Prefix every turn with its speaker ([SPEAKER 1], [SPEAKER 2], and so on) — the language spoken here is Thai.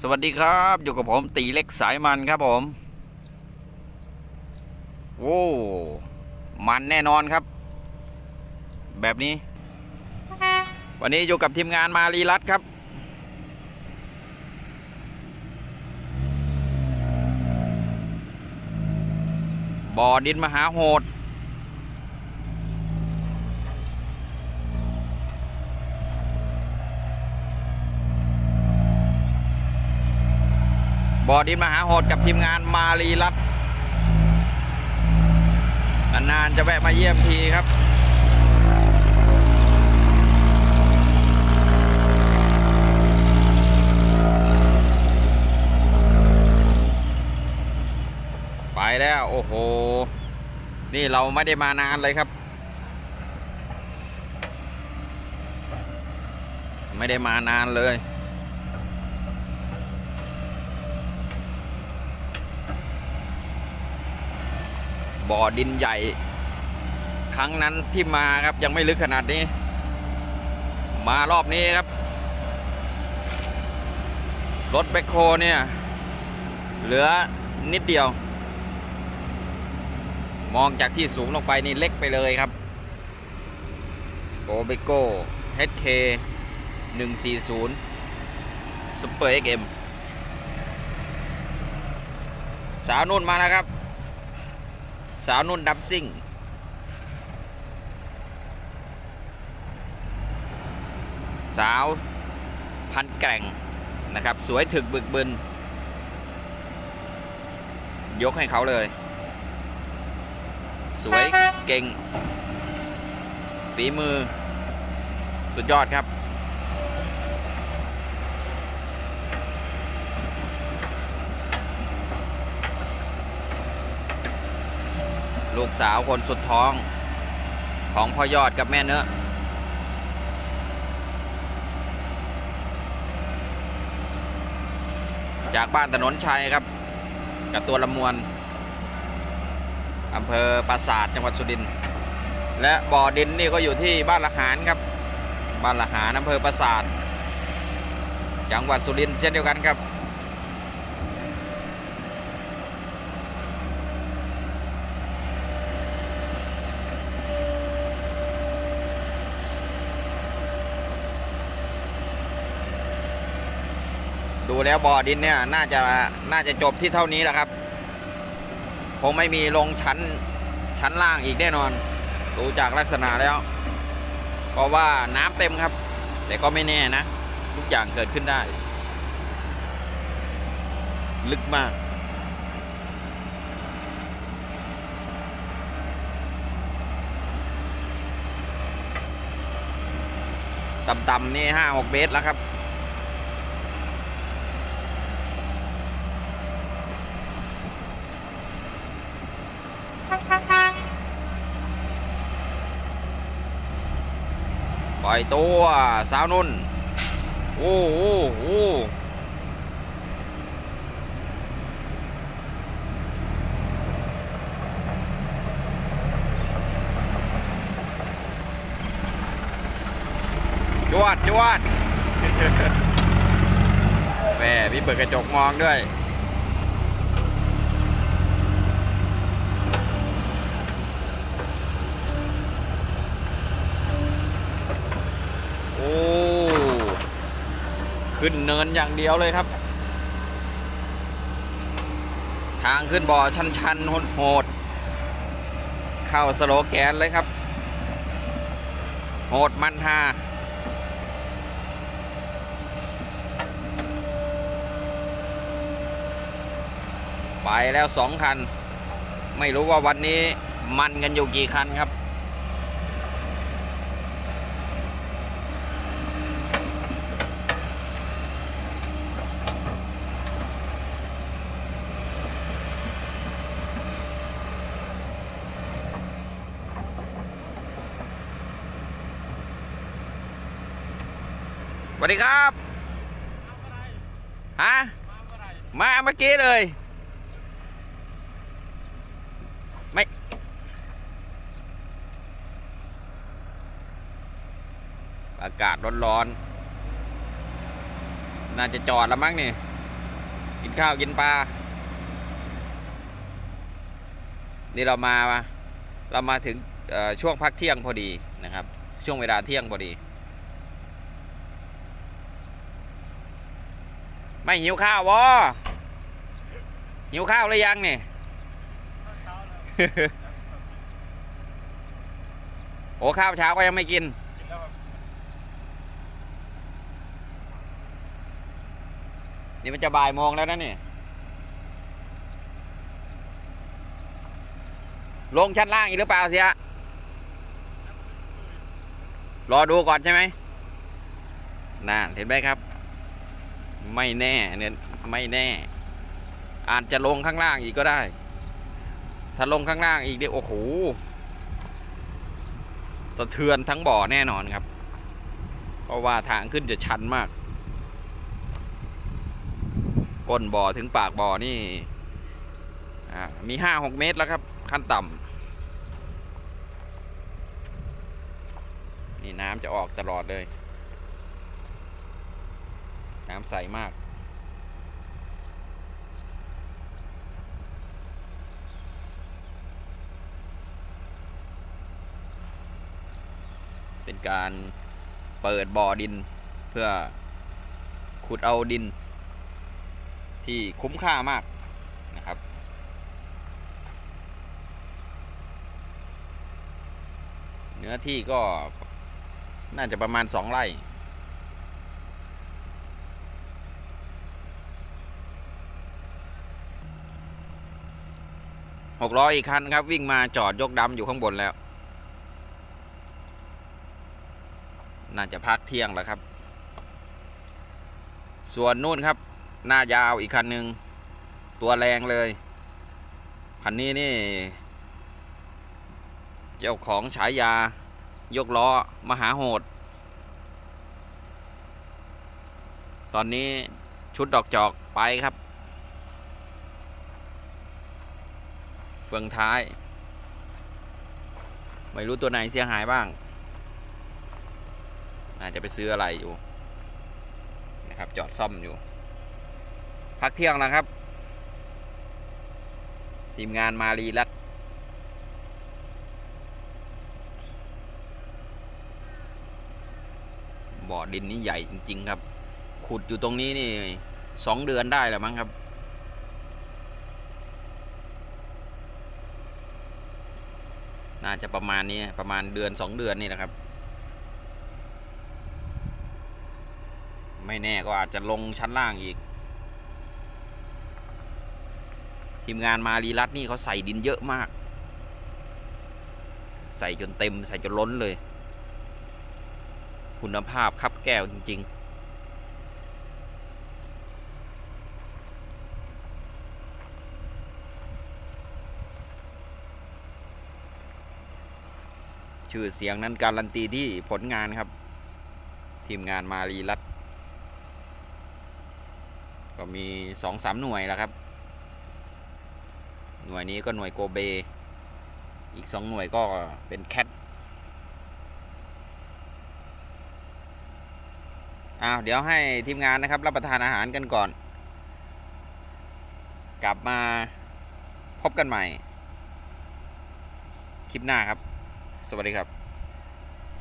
[SPEAKER 1] สวัสดีครับ อยู่กับผมตีเล็กสายมันครับผมโอ้มันแน่นอนครับ แบบนี้ วันนี้อยู่กับทีมงานมารีรัตครับ บ่อดินมหาโหด บ่อดินมหาโหดกับทีมงานมารีรัตน์นานจะแวะมาเยี่ยมทีครับไปแล้วโอ้โห นี่เราไม่ได้มานานเลยครับ ไม่ได้มานานเลย บ่อดินใหญ่ ครั้งนั้นที่มาครับยังไม่ลึกขนาดนี้ มารอบนี้ครับ รถแบคโคเนี่ย เหลือนิดเดียว มองจากที่สูงลงไปนี่เล็กไปเลยครับโกเบโก้ HK 140 Super XM สาวนุ่นมาแล้วครับ สาวนุ่นดับซิ่ง สาวพันแกร่งนะครับ สวยถึกบึกบึน ยกให้เขาเลย สวยเก่ง ฝีมือ สุดยอดครับ ลูกสาวคนสุดท้องของพ่อยอดกับแม่เนื้อจากบ้านถนนชัยครับ กับตัวลำมวนอำเภอปราสาทจังหวัดสุรินทร์และบ่อดินนี่ก็อยู่ที่บ้านละหารครับ บ้านละหารอำเภอปราสาท จังหวัดสุรินทร์เช่นเดียวกันครับ แล้วบ่อดินเนี่ยน่าจะน่าจะจบที่เท่านี้แหละครับ คงไม่มีลงชั้นชั้นล่างอีกแน่นอน ดูจากลักษณะแล้ว เพราะว่าน้ำเต็มครับ แต่ก็ไม่แน่นะ ทุกอย่างเกิดขึ้นได้ ลึกมากต่ำๆนี่ห้าหกเมตรแล้วครับ ปล่อยตัวสาวนุ่น โอ้โหโอ้จวดจวดแม่พี่เปิดกระจกมองด้วย โอ้ ขึ้นเนินอย่างเดียวเลยครับ ทางขึ้นบ่อชันๆโหดๆเข้าสโลแกนเลยครับ โหดมันฮาไปแล้วสองคัน ไม่รู้ว่าวันนี้มันกันอยู่กี่คันครับ ส วัสดีครับฮะมาเมื่อกี้เลย ไม่ อากาศร้อนๆ น่าจะจอดแล้วมั้งนี่ กินข้าวกินปลา นี่เรามา เรามาถึงช่วงพักเที่ยงพอดีนะครับ ช่วงเวลาเที่ยงพอดี ไม่หิวข้าววะหิวข้าวหรือยังเนี่ยโอ้ข้าวเช้าก็ยังไม่กิน นี่มันจะบ่ายโมงแล้วนะเนี่ยลงชั้นล่างอีกหรือเปล่าเสีย รอดูก่อนใช่ไหมน่าเห็นไหมครับ ไม่แน่เนี่ยไม่แน่ อาจจะลงข้างล่างอีกก็ได้ ถ้าลงข้างล่างอีกเนี่ยโอ้โหสะเทือนทั้งบ่อแน่นอนครับ เพราะว่าทางขึ้นจะชันมาก ก้นบ่อถึงปากบ่อนี่มีห้าหกเมตรแล้วครับ ขั้นต่ำนี่น้ำจะออกตลอดเลย น้ำใสมาก เป็นการเปิดบ่อดินเพื่อขุดเอาดิน ที่คุ้มค่ามากนะครับเนื้อที่ก็น่าจะประมาณสองไร่ หกร้ออีกคันครับ วิ่งมาจอดยกดำอยู่ข้างบนแล้ว น่าจะพักเที่ยงแล้วครับ ส่วนนู่นครับ หน้ายาวอีกคันหนึ่งตัวแรงเลย คันนี้นี่ เจ้าของฉายายกล้อมหาโหด ตอนนี้ชุดดอกจอกไปครับ ฟืองท้าย ไม่รู้ตัวไหนเสียหายบ้าง อาจจะไปซื้ออะไรอยู่นะครับจอดซ่อมอยู่ พักเที่ยงนะครับ ทีมงานมารีรัตบ่อดินนี่ใหญ่จริง ๆ ครับ ขุดอยู่ตรงนี้นี่สองเดือนได้แล้วมั้งครับ น่าจะประมาณนี้ประมาณเดือนสองเดือนนี่นะครับ ไม่แน่ก็อาจจะลงชั้นล่างอีก ทีมงานมารีรัตน์นี่เขาใส่ดินเยอะมาก ใส่จนเต็มใส่จนล้นเลย คุณภาพคับแก้วจริง ๆ ชื่อเสียงนั้นการันตีที่ผลงานครับ ทีมงานมารีรัตก็มีสองสามหน่วยแล้วครับ หน่วยนี้ก็หน่วยโกเบ อีกสองหน่วยก็เป็นแคทอ้าวเดี๋ยวให้ทีมงานนะครับ รับประทานอาหารกันก่อน กลับมาพบกันใหม่ คลิปหน้าครับ สวัสดีครับ